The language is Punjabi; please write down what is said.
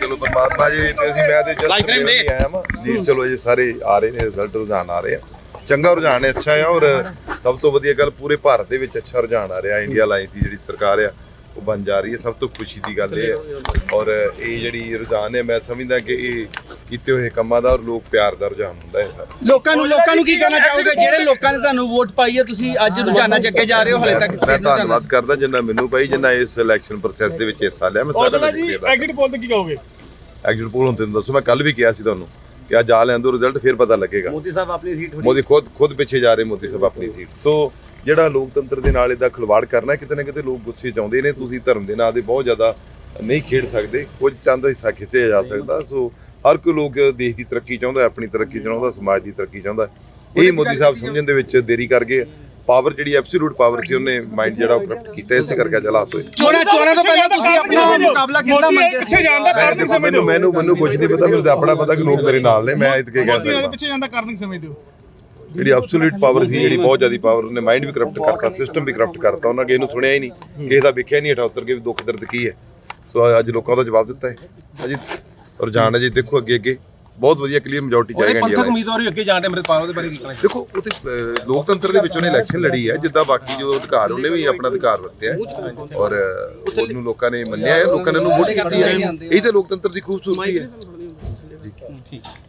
ਚਲੋ ਪਰਮਾਤਮਾ ਜੀ ਤੇ ਅਸੀਂ ਮੈਂ ਤੇ ਦੇ। ਆਇਆ ਮੈਂ ਜੀ ਚਲੋ ਜੀ ਸਾਰੇ ਆ ਰਹੇ ਨੇ ਰਿਜ਼ਲਟ ਰੁਝਾਨ ਆ ਰਹੇ ਆ। ਚੰਗਾ ਰੁਝਾਨ ਹੈ ਅੱਛਾ ਆ ਔਰ ਸਭ ਤੋਂ ਵਧੀਆ ਗੱਲ ਪੂਰੇ ਭਾਰਤ ਦੇ ਵਿੱਚ ਅੱਛਾ ਰੁਝਾਨ ਆ ਰਿਹਾ। ਇੰਡੀਆ ਲਾਈਨ ਦੀ ਜਿਹੜੀ ਸਰਕਾਰ ਆ ਉਹ ਬਣ ਜਾ ਰਹੀ ਹੈ। ਸਭ ਤੋਂ ਖੁਸ਼ੀ ਦੀ ਗੱਲ ਇਹ ਹੈ। ਔਰ ਇਹ ਜਿਹੜੀ ਰੁਝਾਨ ਹੈ ਮੈਂ ਸਮਝਦਾ ਕਿ ਇਹ ਕੀਤੇ ਹੋਏ ਕੰਮਾਂ ਦਾ ਔਰ ਲੋਕ ਪਿਆਰ ਦਾ ਰੁਝਾਨ ਹੁੰਦਾ ਹੈ ਸਰ। ਲੋਕਾਂ ਨੂੰ ਲੋਕਾਂ ਨੂੰ ਕੀ ਕਹਿਣਾ ਚਾਹੋਗੇ? ਜਿਹੜੇ ਲੋਕਾਂ ਨੇ ਤੁਹਾਨੂੰ ਵੋਟ ਪਾਈ ਹੈ ਤੁਸੀਂ ਅੱਜ ਰੁਝਾਨਾਂ ਚ ਅੱਗੇ ਜਾ ਰਹੇ ਹੋ ਹਲੇ ਤੱਕ ਮੈਂ ਧੰਨਵਾਦ ਕਰਦਾ ਜਿੰਨਾ ਮੈਨੂੰ ਭਾਈ ਜਿੰਨਾ ਇਸ ਇਲੈਕਸ਼ਨ ਪ੍ਰੋਸੈਸ ਦੇ ਵਿੱਚ ਹਿੱਸਾ ਲਿਆ। ਮੈਂ ਸ਼ੁਕਰੀਆ ਅਦਾ ਐਗਜ਼ਿਟ ਪੋਲ ਤੇ ਕੀ ਕਹੋਗੇ? ਐਕਚੁਅਲ ਪੋਲ ਹੁੰਦੇ ਨੂੰ ਦੱਸੋ ਮੈਂ ਕੱਲ ਵੀ ਕਿਹਾ ਸੀ ਤੁਹਾਨੂੰ ਕਿ ਅੱਜ ਆ ਲੈਂਦੋ ਰਿਜ਼ਲਟ ਫਿਰ ਪਤਾ ਲੱਗੇਗਾ। ਮੋਦੀ ਸਾਹਿਬ ਆਪਣੀ ਸੀਟ ਮੋਦੀ ਖੁਦ ਖੁਦ ਪਿੱਛੇ ਜਾ ਰਹੇ ਮੋਦੀ ਸਾਹਿਬ ਆਪਣੀ ਸੀਟ ਸੋ ਜਿਹੜਾ ਲੋਕਤੰਤਰ ਦੇ ਨਾਲ ਇਹਦਾ ਖਿਲਵਾੜ ਕਰਨਾ ਕਿਤੇ ਨਾ ਕਿਤੇ ਲੋਕ ਗੁੱਸੇ ਚ ਆਉਂਦੇ ਨੇ। ਤੁਸੀਂ ਧਰਮ ਦੇ ਨਾਂ ਦੇ ਬਹੁਤ ਜ਼ਿਆਦਾ ਨਹੀਂ ਖੇਡ ਸਕਦੇ ਕੁਝ ਚੰਦ ਹਿੱਸਾ ਖਿੱਚਿਆ ਜਾ ਸਕਦਾ। ਸੋ ਹਰ ਕੋਈ ਲੋਕ ਦੇਸ਼ ਦੀ ਤਰੱਕੀ ਚਾਹੁੰਦਾ ਆਪਣੀ ਤਰੱਕੀ ਚਾਹੁੰਦਾ ਸਮਾਜ ਦੀ ਤਰੱਕੀ ਚਾਹੁੰਦਾ। ਇਹ ਮੋਦੀ ਸਾਹਿਬ ਸਮਝਣ ਦੇ ਵਿੱਚ ਦੇਰੀ ਕਰ ਗਏ ਪਾਵਰ ਜਿਹੜੀ ਐਬਸੋਲੂਟ ਪਾਵਰ ਸੀ ਉਹਨੇ ਮਾਈਂਡ ਜਿਹੜਾ ਉਹ ਕਰਪਟ ਕੀਤਾ ਇਸੇ ਕਰਕੇ ਅੱਜ ਹਾਲਾਤ ਹੋਏ। ਚੋਣਾਂ ਚੋਣਾਂ ਤੋਂ ਪਹਿਲਾਂ ਤੁਸੀਂ ਆਪਣਾ ਮੁਕਾਬਲਾ ਕਿੱਦਾਂ ਮੰਨਦੇ ਪਿੱਛੇ ਸੀ? ਜਾਣ ਦਾ ਮੈਂ ਕਾਰਨ ਨਹੀਂ ਸਮਝਦੇ ਮੈਨੂੰ ਮੈਨੂੰ ਮੈਨੂੰ ਕੁਝ ਨਹੀਂ ਪਤਾ ਮੈਨੂੰ ਤਾਂ ਆਪਣਾ ਪਤਾ ਕਿ ਲੋਕ ਮੇਰੇ ਨਾਲ ਨੇ ਮੈਂ ਇਹ ਤੇ ਕੀ ਕਹਿ ਸਕਦਾ ਪਿੱਛੇ ਜਾਣ ਦਾ ਕਾਰਨ ਨਹੀਂ ਸਮਝਦੇ ਹੋ? ਜਿਹੜੀ ਐਬਸੋਲੂਟ ਪਾਵਰ ਸੀ ਜਿਹੜੀ ਬਹੁਤ ਜ਼ਿਆਦਾ ਪਾਵਰ ਉਹਨੇ ਮਾਈਂਡ ਵੀ ਕਰਪਟ ਕਰਤਾ ਸਿਸਟਮ ਵੀ ਕਰਪਟ ਕਰਤਾ ਉਹਨਾਂ ਨੂੰ ਸੁਣਿਆ ਹੀ ਨਹੀਂ। ਕਿਸੇ ਦਾ ਵੇਖਿਆ ਨਹੀਂ 78 ਕੇ ਵੀ ਦੁੱਖ ਦਰਦ ਕੀ ਹੈ। ਸੋ ਅੱਜ ਲੋਕਾਂ ਦਾ ਜਵਾਬ ਦਿੱਤਾ ਹੈ। ਅਜੀ ਰੁਝਾਨ ਹੈ ਜੀ ਦੇਖੋ ਅੱਗੇ ਅੱਗੇ ਬਹੁਤ ਵਧੀਆ ਕਲੀਅਰ ਮੈਜੋਰਟੀ ਚਾਹੀਦੀ ਇੰਡੀਆ ਵਿੱਚ ਉਮੀਦਵਾਰ ਵੀ ਅੱਗੇ ਜਾਣ ਦੇ ਅੰਮ੍ਰਿਤਪਾਲ ਉਹਦੇ ਬਾਰੇ ਕੀ ਕਹਿਣਾ ਦੇਖੋ ਉਹ ਤੇ ਲੋਕਤੰਤਰ ਦੇ ਵਿੱਚ ਉਹਨੇ ਇਲੈਕਸ਼ਨ ਲੜੀ ਹੈ ਜਿੱਦਾਂ ਬਾਕੀ ਜੋ ਅਧਿਕਾਰ ਉਹਨੇ ਵੀ ਆਪਣਾ ਅਧਿਕਾਰ ਵਰਤਿਆ ਹੈ। ਔਰ ਉਹਨੂੰ ਲੋਕਾਂ ਨੇ ਮੰਨਿਆ ਹੈ ਲੋਕਾਂ ਨੇ ਉਹਨੂੰ ਵੋਟ ਕੀਤੀ ਹੈ। ਇਹ ਤਾਂ ਲੋਕਤੰਤਰ ਦੀ ਖੂਬਸੂਰਤੀ ਹੈ।